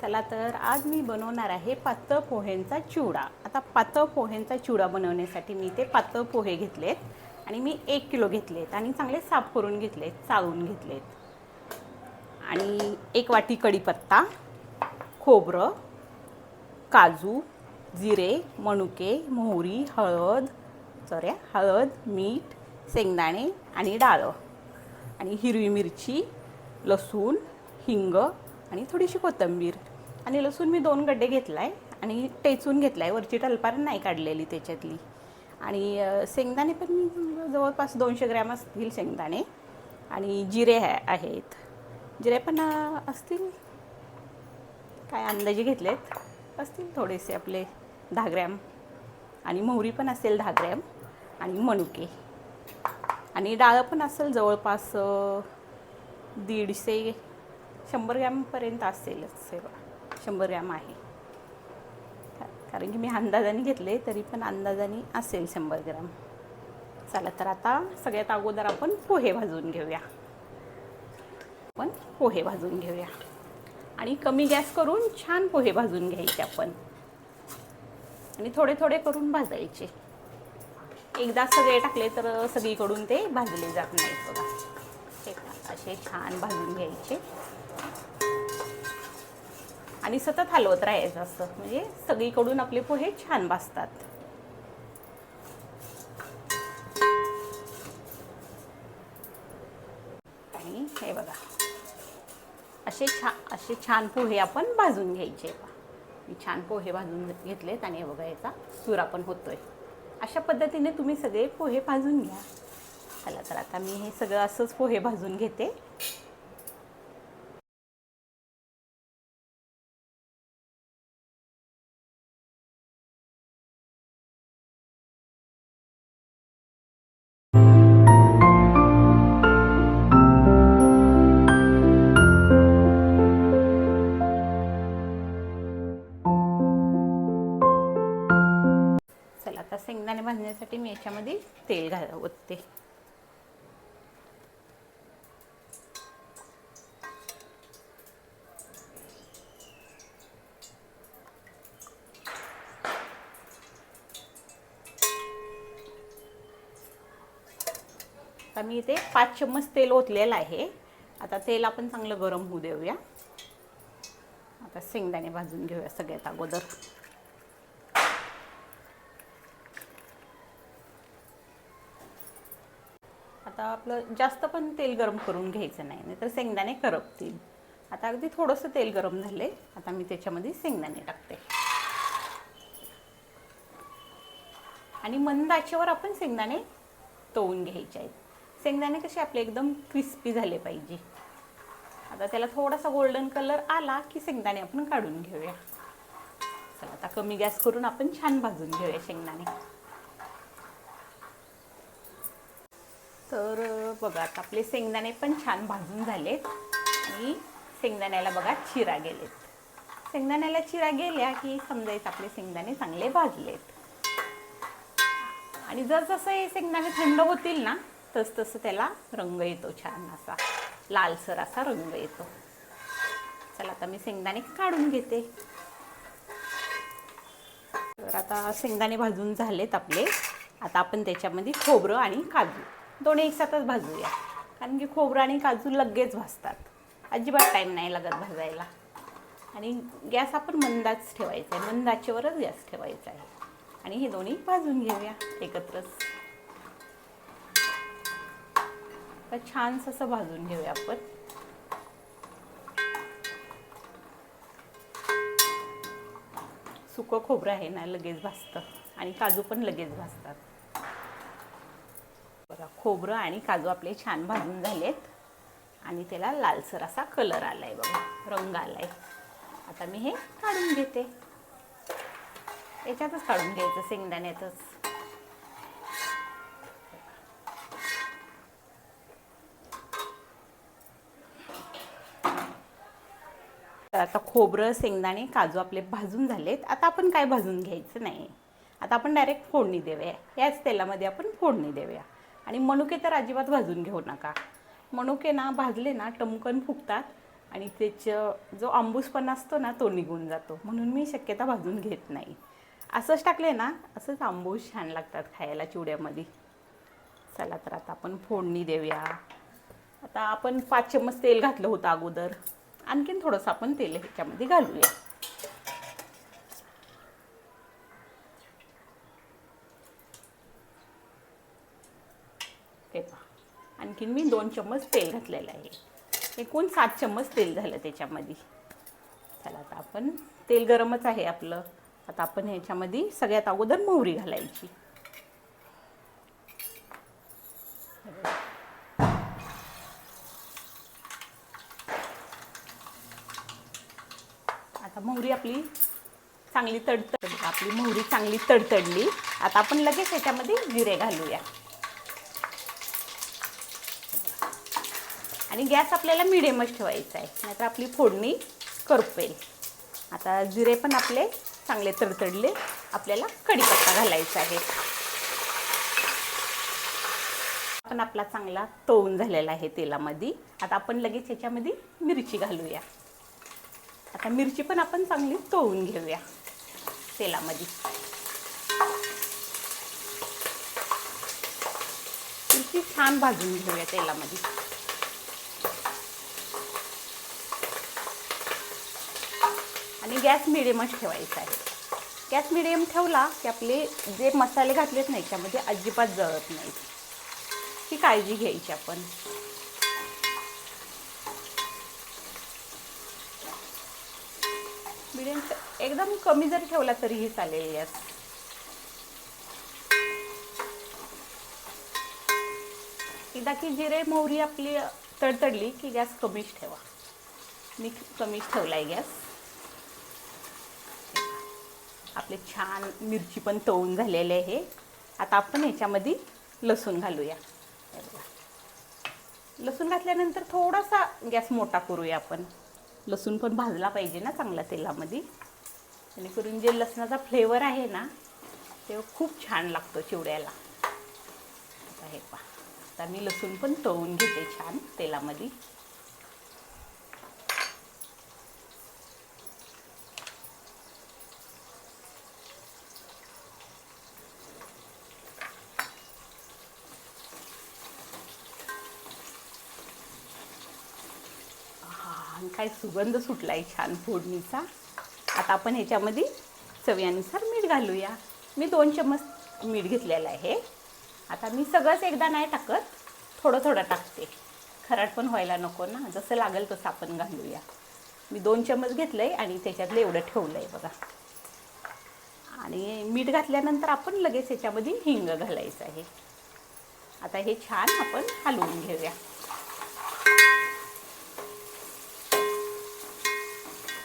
चला तर आज मी बनवणार आहे पातळ पोह्यांचा चिवडा. आता पातळ पोह्यांचा चिवडा बनवण्यासाठी मी ते पातळ पोहे घेतलेत आणि मी एक किलो घेतलेत आणि चांगले साफ करून घेतलेत चाळून घेतलेत. आणि एक वाटी कढीपत्ता खोबरं काजू जिरे मनुके मोहरी हळद सॉरी हळद मीठ शेंगदाणे आणि डाळं आणि हिरवी मिरची लसूण हिंग आणि थोडीशी कोथिंबीर. आणि लसूण मी दोन गड्डे घेतला आहे आणि टेचून घेतला आहे वरची टलपार नाही काढलेली त्याच्यातली. आणि शेंगदाणे पण मी जवळपास दोनशे ग्रॅम असतील शेंगदाणे. आणि जिरे आहे आहेत. जिरे पण असतील. काय अंदाजे घेतलेत. असतील थोडेसे आपले दहा ग्रॅम. आणि मोहरी पण असेल दहा ग्रॅम. आणि मनुके. आणि डाळ पण असेल जवळपास दीडशे शंभर ग्रॅमपर्यंत असेलच सेवा. शंभर ग्रॅम आहे. कारण की मी अंदाजाने घेतले तरी पण अंदाजाने असेल शंभर ग्रॅम. चला तर आता सगळ्यात अगोदर आपण पोहे भाजून घेऊया. आपण पोहे भाजून घेऊया. आणि कमी गॅस करून छान पोहे भाजून घ्यायचे आपण. आणि थोडे थोडे करून भाजायचे. एकदा सगळे टाकले तर सगळीकडून ते भाजले जात नाहीत बघा. असे छान भाजून घ्यायचे. आणि सतत हलवत राहायचं असं. म्हणजे सगळीकडून आपले पोहे छान भाजतात. आणि हे बघा. असे छान असे छान पोहे आपण भाजून घ्यायचे. मी छान पोहे भाजून घेतलेत आणि हे बघा याचा चुरा पण होतोय. अशा पद्धतीने तुम्ही सगळे पोहे भाजून घ्या. चला तर आता मी हे सगळं असंच पोहे भाजून घेते. तेल घाल ओतते आता मी इथे पाच चम्मच तेल ओतलेलं आहे. आता तेल आपण चांगलं गरम होऊ देऊया. आता शेंगदाणे भाजून घेऊया सगळ्यात अगोदर आता आपलं जास्त पण तेल गरम करून घ्यायचं नाही नाहीतर शेंगदाणे करपतील. आता अगदी थोडंसं तेल गरम झाले आता मी त्याच्यामध्ये शेंगदाणे टाकते. आणि मंद आचेवर आपण शेंगदाणे तळून घ्यायचे आहेत. शेंगदाणे कसे आपले एकदम क्रिस्पी झाले पाहिजे. आता त्याला थोडासा गोल्डन कलर आला की शेंगदाणे आपण काढून घेऊया. चला आता कमी गॅस करून आपण छान भाजून घेऊया शेंगदाणे. तर बघा आता आपले शेंगदाणे पण छान भाजून झालेत आणि शेंगदाण्याला बघा चिरा गेलेत. शेंगदाण्याला चिरा गेल्या की समजायचं आपले शेंगदाणे चांगले भाजलेत. आणि जर जसं हे शेंगदाणे थंड होतील ना तस तसं त्याला रंग येतो छान असा. लालसर असा रंग येतो. चला आता मी शेंगदाणे काढून घेते. तर आता शेंगदाणे भाजून झालेत आपले. आता आपण त्याच्यामध्ये खोबरं आणि काजू. दोन्ही एकसाथच भाजूया. कारण की खोबरं आणि काजू लगेच भाजतात. अजिबात टाईम नाही लागत भाजायला. आणि गॅस आपण मंदाच ठेवायचा आहे. मंदाचेवरच गॅस ठेवायचा आहे. आणि हे दोन्ही भाजून घेऊया एकत्रच. तर छानसं असं भाजून घेऊया आपण. सुकं खोबरं आहे ना लगेच भाजतं. आणि काजू पण लगेच भाजतात. बघा खोबरं आणि काजू आपले छान भाजून झालेत. आणि त्याला लालसर असा कलर आलाय बघा रंग आलाय. आता मी हे काढून घेते. याच्यातच काढून घ्यायचं शेंगदाण्यातच. तर आता खोबरं शेंगदाणे काजू आपले भाजून झालेत. आता आपण काय भाजून घ्यायचं नाही. आता आपण डायरेक्ट फोडणी देऊया. याच तेलामध्ये आपण फोडणी देऊया. आणि मनुके तर अजिबात भाजून घेऊ नका. मनुके ना भाजले ना टमकन फुगतात आणि त्याचं जो आंबूसपणा असतो ना तो निघून जातो. म्हणून मी शक्यता भाजून घेत नाही. असंच टाकले ना असंच आंबूस छान लागतात खायला चिवड्यामध्ये. चला तर आता आपण फोडणी देऊया. आता आपण पाच चम्मच तेल घातलं होतं अगोदर. आणखीन थोडंसं आपण तेल ह्याच्यामध्ये घालूया ते पहा आणखीन मी दोन चम्मच तेल घातलेलं आहे. एकूण सात चम्मच तेल झालं त्याच्यामध्ये. चला आता आपण तेल गरमच आहे आपलं. आता आपण ह्याच्यामध्ये सगळ्यात अगोदर मोहरी घालायची. आता मोहरी आपली चांगली तडतड आपली मोहरी चांगली तडतडली. आता आपण लगेच ह्याच्यामध्ये जिरे घालूया. आणि गॅस आपल्याला मिडियमच ठेवायचा आहे. नाहीतर आपली फोडणी करपेल. आता जिरे पण आपले चांगले तडतडले आपल्याला कढीपत्ता घालायचा आहे. पण आपला चांगला तळून झालेला आहे तेलामध्ये. आता आपण लगेच याच्यामध्ये मिरची घालूया. आता मिरची पण आपण चांगली तळून घेऊया तेलामध्ये. मिरची छान भाजून घेऊया तेलामध्ये. आणि गॅस मिडियमच ठेवायचा आहे. गॅस मिडियम ठेवला की आपले जे मसाले घातलेत ना याच्यामध्ये अजिबात जळत नाहीत ही काळजी घ्यायची आपण. मिडियम एकदम कमी जर ठेवला तरीही चालेल गॅस. एकदा की जिरे मोहरी आपली तडतडली की गॅस कमीच ठेवा. मी कमीच ठेवला आहे गॅस. आपले छान मिरची पण तळून झालेले आहे. आता आपण ह्याच्यामध्ये लसूण घालूया. लसूण घातल्यानंतर थोडासा गॅस मोठा करूया आपण. लसूण पण भाजला पाहिजे ना चांगला तेलामध्ये. जेणेकरून जे लसणाचा फ्लेवर आहे ना ते खूप छान लागतो चिवड्याला. आता हे पहा. आता मी लसूण पण तळून घेते छान तेलामध्ये. काय सुगंध सुटला आहे छान फोडणीचा. आता आपण ह्याच्यामध्ये चवीनुसार मीठ घालूया. मी दोन चम्मच मीठ घेतलेलं आहे. आता मी सगळंच एकदा नाही टाकत थोडं थोडं टाकते. खराट पण व्हायला नको ना जसं लागेल तसं आपण घालूया. मी दोन चम्मच घेतलं आहे आणि त्याच्यातलं एवढं ठेवलं आहे बघा. आणि मीठ घातल्यानंतर आपण लगेच ह्याच्यामध्ये हिंग घालायचं आहे. आता हे छान आपण हलवून घेऊया.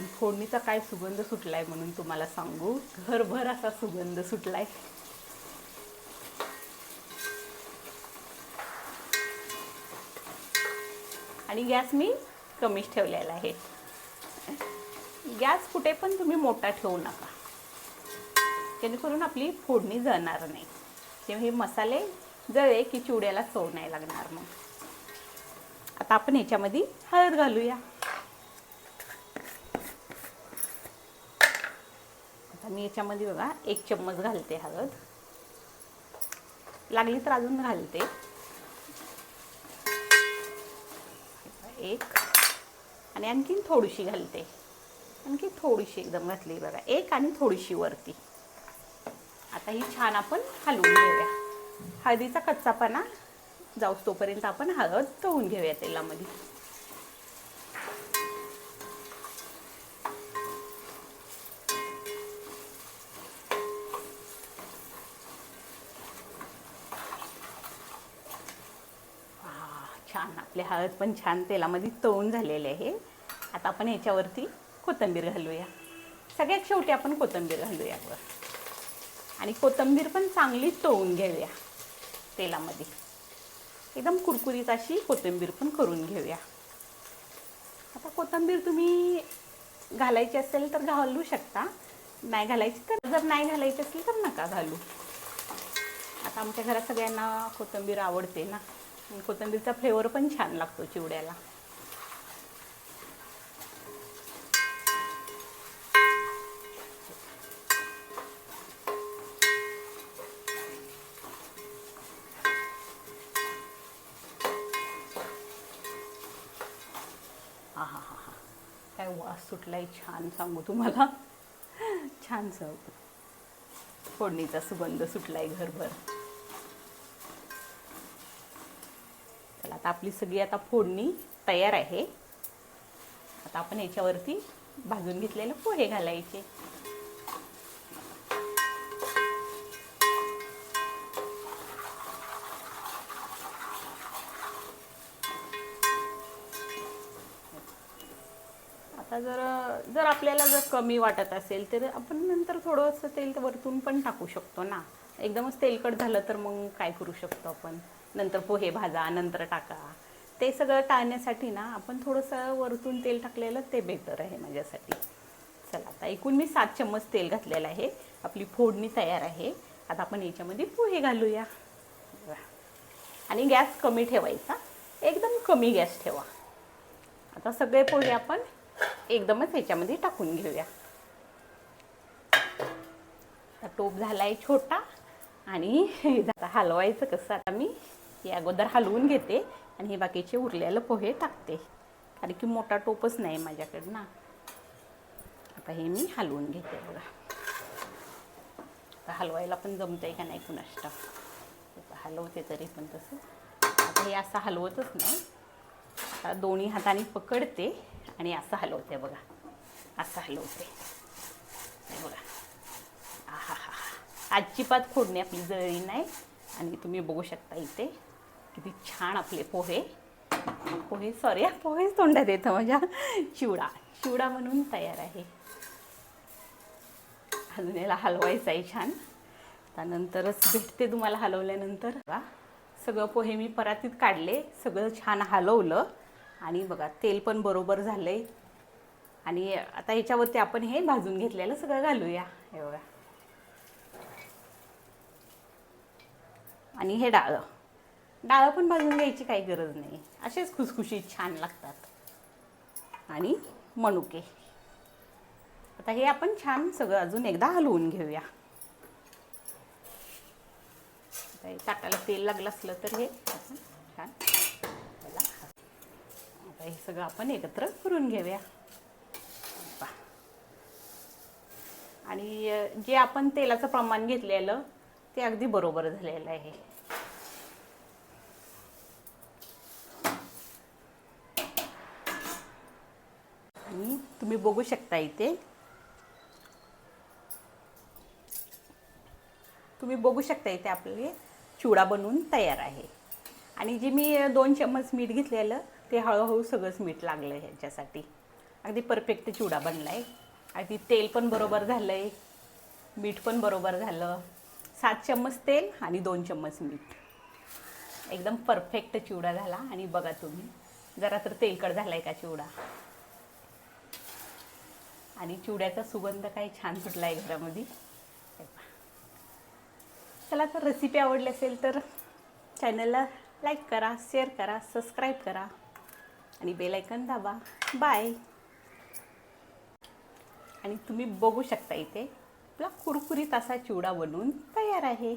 आणि फोडणीचा काय सुगंध सुटलाय म्हणून तुम्हाला सांगू. घरभर असा सुगंध सुटलाय. आणि गॅस मी कमीच ठेवलेला आहे. गॅस कुठे पण तुम्ही मोठा ठेवू नका. जेणेकरून आपली फोडणी जळणार नाही. तेव्हा हे मसाले जळे की चिवड्याला चव नाही लागणार मग. आता आपण ह्याच्यामध्ये हळद घालूया आता मी याच्यामध्ये बघा एक चम्मच घालते हळद. लागली तर अजून घालते. एक. आणि आणखीन थोडीशी घालते. आणखी थोडीशी एकदम घातली बघा. एक आणि थोडीशी वरती. आता ही छान आपण हलवून घेऊया. हळदीचा कच्चापणा जाऊस तोपर्यंत आपण हळद तळून घेऊया तेलामध्ये छान आपले हळद पण छान तेलामध्ये तळून झालेले आहे. आता आपण ह्याच्यावरती कोथिंबीर घालूया. सगळ्यात शेवटी आपण कोथिंबीर घालूया वर. आणि कोथिंबीर पण चांगली तळून घेऊया तेलामध्ये. एकदम कुरकुरीत अशी कोथिंबीर पण करून घेऊया. आता कोथिंबीर तुम्ही घालायची असेल तर घालू शकता. नाही घालायची तर जर नाही घालायची असेल तर नका घालू. आता आमच्या घरात सगळ्यांना कोथिंबीर आवडते ना. कोथिंबीरचा फ्लेवर पण छान लागतो चिवड्याला. हा हा काय वास सुटलाय छान सांगू तुम्हाला. छान सांगू फोडणीचा सुगंध सुटलाय घरभर. आता आपली सगळी आता फोडणी तयार आहे. आता आपण याच्यावरती भाजून घेतलेले पोहे घालायचे. आता जर जर आपल्याला जर कमी वाटत असेल तर आपण नंतर थोडंसं तेल वरतून पण टाकू शकतो ना. एकदमच तेलकट झालं तर मग काय करू शकतो आपण? नंतर पोहे भाजा नंतर टाका. ते सगळं टाळण्यासाठी ना आपण थोडंसं वरतून तेल टाकलेलं ते बेटर आहे माझ्यासाठी. चला आता एकूण मी सात चम्मच तेल घातलेलं आहे. आपली फोडणी तयार आहे. आता आपण याच्यामध्ये पोहे घालूया. आणि गॅस कमी ठेवायचा. एकदम कमी गॅस ठेवा. आता सगळे पोहे आपण एकदमच ह्याच्यामध्ये टाकून घेऊया. टोप झाला आहे छोटा आणि हलवायचं कसं आता मी? हे अगोदर हलवून घेते आणि हे बाकीचे उरलेले पोहे टाकते. कारण की मोठा टोपच नाही माझ्याकडं ना आता हे मी हलवून घेते बघा. आता हलवायला पण जमतंय का नाही कुणाष्ट? हलवते तरी पण तसं. आता हे असं हलवतच नाही. आता दोन्ही हाताने पकडते आणि असं हलवते बघा. असं हलवते. बघा. आहा हा हा अजिबात फोडणी आपली जळली नाही आणि तुम्ही बघू शकता इथे. किती छान आपले पोहे. पोहे सॉरी पोहेच तोंडात येतं माझ्या. चिवडा. चिवडा म्हणून तयार आहे. अजून याला हलवायचं आहे छान. त्यानंतरच भेटते तुम्हाला हलवल्यानंतर. सगळं पोहे मी परातीत काढले. सगळं छान हलवलं. आणि बघा तेल पण बरोबर झालंय. आणि आता ह्याच्यावरती आपण हे भाजून घेतलेलं सगळं घालूया. हे बघा. आणि हे डाळ. डाळं पण भाजून घ्यायची काही गरज नाही. असेच खुसखुशीत छान लागतात. आणि मनुके. आता हे आपण छान सगळं अजून एकदा हलवून घेऊया. हे ताटाला तेल लागलं असलं तर हे आपण छान आता हे सगळं आपण एकत्र करून घेऊया. आणि जे आपण तेलाचं प्रमाण घेतलेलं ते अगदी बरोबर झालेलं आहे आणि तुम्ही बघू शकता इथे. तुम्ही बघू शकता इथे आपले चिवडा बनवून तयार आहे. आणि जे मी दोन चम्मच मीठ घेतलेलं ते हळूहळू सगळंच मीठ लागलं आहे ह्याच्यासाठी. अगदी परफेक्ट चिवडा बनला आहे अगदी तेल पण बरोबर झालं आहे मीठ पण बरोबर झालं. सात चम्मच तेल आणि दोन चम्मच मीठ. एकदम परफेक्ट चिवडा झाला. आणि बघा तुम्ही जरा तर तेलकट झाला आहे का चिवडा? आणि चिवड्याचा सुगंध काय छान सुटला आहे घरामध्ये. चला तर रेसिपी आवडली असेल तर चॅनलला लाईक करा शेअर करा सबस्क्राईब करा आणि बेलायकन दाबा. बाय आणि तुम्ही बघू शकता इथे आपला कुरकुरीत असा चिवडा बनवून तयार आहे.